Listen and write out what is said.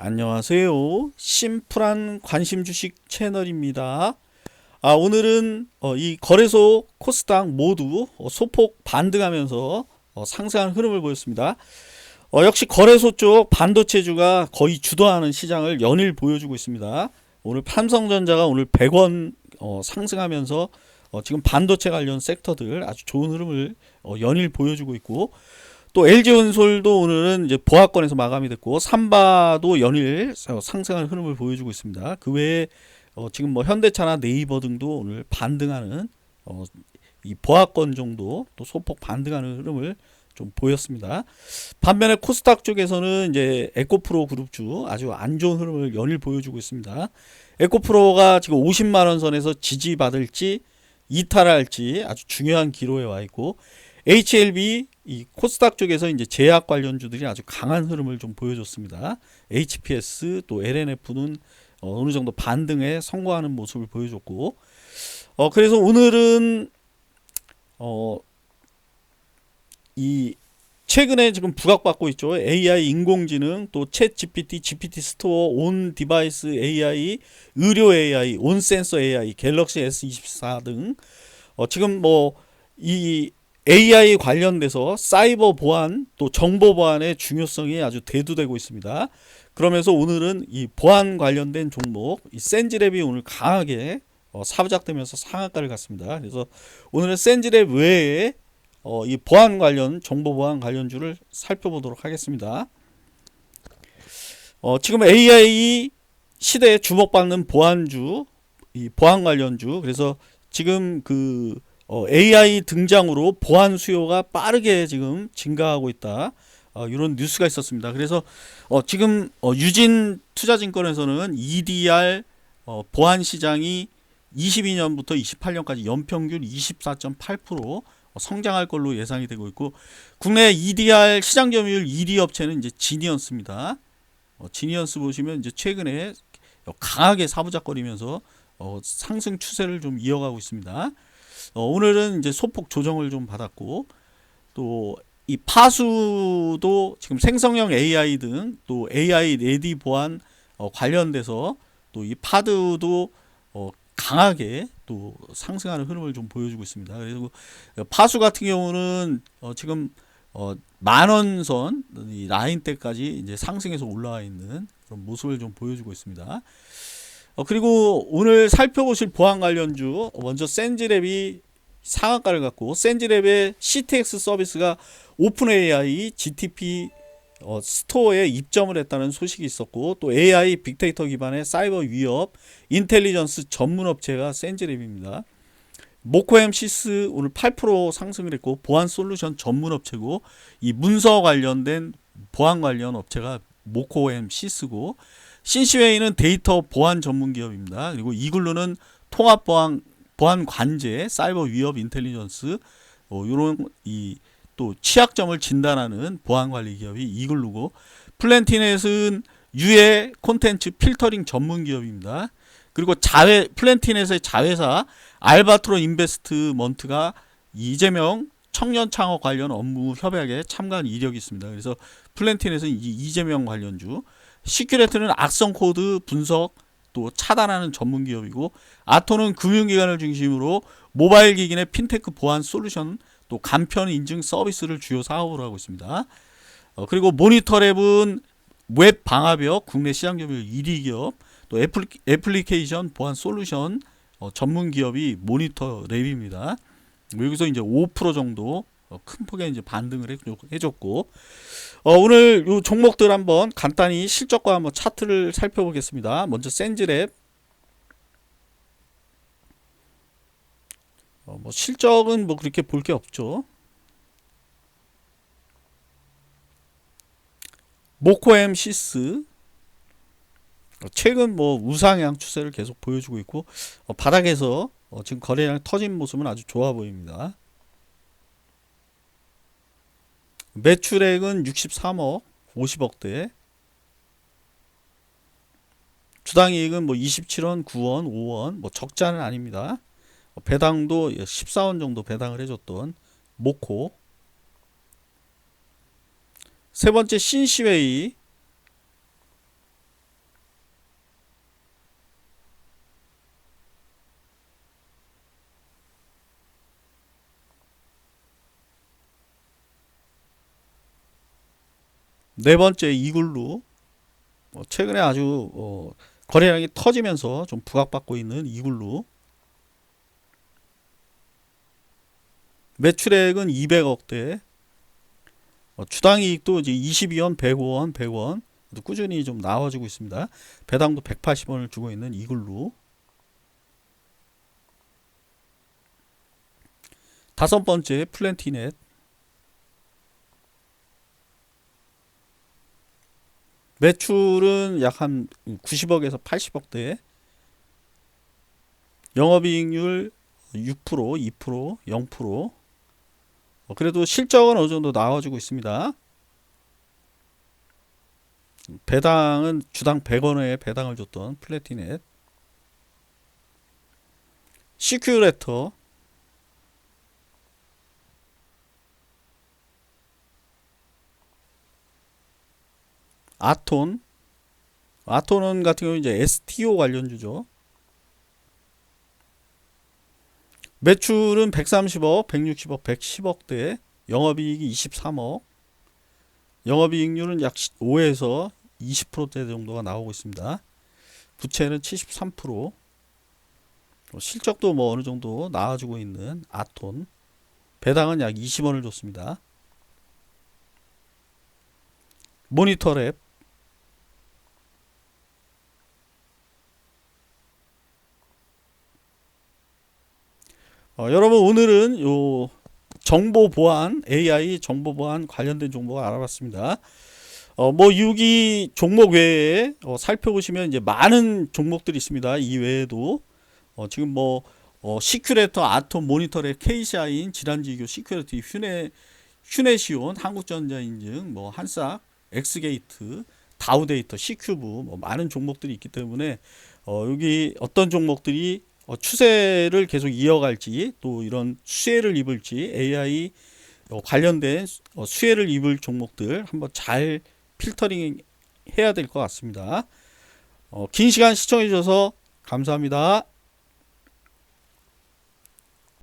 안녕하세요. 심플한 관심 주식 채널입니다. 아, 오늘은 어, 이 거래소 코스닥 모두 어, 소폭 반등하면서 어, 상승한 흐름을 보였습니다. 어, 역시 거래소 쪽 반도체주가 거의 주도하는 시장을 연일 보여주고 있습니다. 오늘 삼성전자가 오늘 100원 어, 상승하면서 어, 지금 반도체 관련 섹터들 아주 좋은 흐름을 어, 연일 보여주고 있고 또 LG전솔도 오늘은 이제 보합권에서 마감이 됐고 삼바도 연일 상승하는 흐름을 보여주고 있습니다. 그 외에 어 지금 뭐 현대차나 네이버 등도 오늘 반등하는 어 이 보합권 정도 또 소폭 반등하는 흐름을 좀 보였습니다. 반면에 코스닥 쪽에서는 이제 에코프로 그룹주 아주 안 좋은 흐름을 연일 보여주고 있습니다. 에코프로가 지금 50만 원 선에서 지지받을지 이탈할지 아주 중요한 기로에 와 있고 HLB 이 코스닥 쪽에서 이제 제약 관련주들이 아주 강한 흐름을 좀 보여줬습니다. HPS 또 LNF는 어, 어느 정도 반등에 성공하는 모습을 보여줬고, 어 그래서 오늘은 어 이 최근에 지금 부각받고 있죠. AI 인공지능 또챗 GPT, GPT 스토어, 온 디바이스 AI, 의료 AI, 온 센서 AI, 갤럭시 S24 등 어, 지금 뭐이 AI 관련돼서 사이버 보안 또 정보 보안의 중요성이 아주 대두되고 있습니다. 그러면서 오늘은 이 보안 관련된 종목 이 센지랩이 오늘 강하게 어, 사부작되면서 상한가를 갔습니다. 그래서 오늘은 센지랩 외에 어, 이 보안 관련 정보 보안 관련주를 살펴보도록 하겠습니다. 어, 지금 AI 시대에 주목받는 보안주, 이 보안 관련주. 그래서 지금 그 어, AI 등장으로 보안 수요가 빠르게 지금 증가하고 있다. 어, 이런 뉴스가 있었습니다. 그래서 어, 지금 어, 유진 투자증권에서는 EDR 어, 보안 시장이 22년부터 28년까지 연평균 24.8% 성장할 걸로 예상이 되고 있고 국내 EDR 시장 점유율 1위 업체는 이제 지니언스입니다. 어, 지니언스 보시면 이제 최근에 강하게 사부작거리면서 어, 상승 추세를 좀 이어가고 있습니다. 어, 오늘은 이제 소폭 조정을 좀 받았고 또 이 파수도 지금 생성형 AI 등 또 AI 레디 보안 어, 관련돼서 또 이 파드도 어, 강하게 또 상승하는 흐름을 좀 보여주고 있습니다. 그래서 파수 같은 경우는 어, 지금 어, 만원선 이 라인대까지 이제 상승해서 올라와 있는 그런 모습을 좀 보여주고 있습니다. 어, 그리고 오늘 살펴보실 보안 관련주 먼저 센지랩이 상한가를 갖고 센지랩의 CTX 서비스가 오픈 AI GTP 어, 스토어에 입점을 했다는 소식이 있었고 또 AI 빅데이터 기반의 사이버 위협 인텔리전스 전문 업체가 센지랩입니다. 모코엠 시스 오늘 8% 상승을 했고 보안 솔루션 전문 업체고 이 문서 관련된 보안 관련 업체가 모코엠 시스고 신시웨이는 데이터 보안 전문 기업입니다. 그리고 이글루는 통합 보안 보안 관제, 사이버 위협 인텔리전스 어, 이런 이 또 취약점을 진단하는 보안 관리 기업이 이글루고 플랜티넷은 유해 콘텐츠 필터링 전문 기업입니다. 그리고 자회 플랜티넷의 자회사 알바트로 인베스트먼트가 이재명 청년 창업 관련 업무 협약에 참가한 이력이 있습니다. 그래서 플랜티넷은 이재명 관련주, 시큐레트는 악성 코드 분석 또 차단하는 전문 기업이고 아토는 금융기관을 중심으로 모바일 기기 내 핀테크 보안 솔루션 또 간편 인증 서비스를 주요 사업으로 하고 있습니다. 어, 그리고 모니터랩은 웹 방화벽 국내 시장 점유율 1위 기업 또 애플리, 애플리케이션 보안 솔루션 어, 전문 기업이 모니터랩입니다. 여기서 이제 5% 정도 어, 큰 폭의 이제 반등을 해줬고 어, 오늘 요 종목들 한번 간단히 실적과 한번 차트를 살펴보겠습니다. 먼저 센즈랩 어, 뭐 실적은 뭐 그렇게 볼 게 없죠. 모코엠 시스 어, 최근 뭐 우상향 추세를 계속 보여주고 있고 어, 바닥에서 어, 지금 거래량 터진 모습은 아주 좋아 보입니다. 매출액은 63억 50억대. 주당이익은 뭐 27원 9원 5원 뭐 적자는 아닙니다. 배당도 14원 정도 배당을 해줬던 모코 세 번째 신시웨이 네 번째 이글루. 어, 최근에 아주 어, 거래량이 터지면서 좀 부각받고 있는 이글루. 매출액은 200억대. 어, 주당 이익도 이제 22원, 105원, 100원. 또 꾸준히 좀 나와주고 있습니다. 배당도 180원을 주고 있는 이글루. 다섯 번째 플랜티넷 매출은 약 한 90억에서 80억대. 영업이익률 6% 2% 0% 어, 그래도 실적은 어느 정도 나와주고 있습니다. 배당은 주당 100원에 배당을 줬던 플래티넷. 시큐레터 아톤 아톤은 같은 경우 이제 STO 관련주죠. 매출은 130억, 160억, 110억대, 영업이익이 23억, 영업이익률은 약 5에서 20%대 정도가 나오고 있습니다. 부채는 73%, 어, 실적도 뭐 어느 정도 나와주고 있는 아톤, 배당은 약 20원을 줬습니다. 모니터랩, 어, 여러분 오늘은 요 정보 보안 AI 정보 보안 관련된 정보가 알아봤습니다. 어, 뭐 유기 종목 외에 어, 살펴보시면 이제 많은 종목들이 있습니다. 이 외에도 어, 지금 뭐 어, 시큐레터, 아톰, 모니터의 케이샤인, 지란지교, 시큐리티, 휴네, 휴네시온, 한국전자인증, 뭐 한싹, 엑스게이트, 다우데이터, 시큐브 뭐 많은 종목들이 있기 때문에 어, 여기 어떤 종목들이 어, 추세를 계속 이어갈지 또 이런 수혜를 입을지 AI 어, 관련된 어, 수혜를 입을 종목들 한번 잘 필터링 해야 될 것 같습니다. 어, 긴 시간 시청해 주셔서 감사합니다.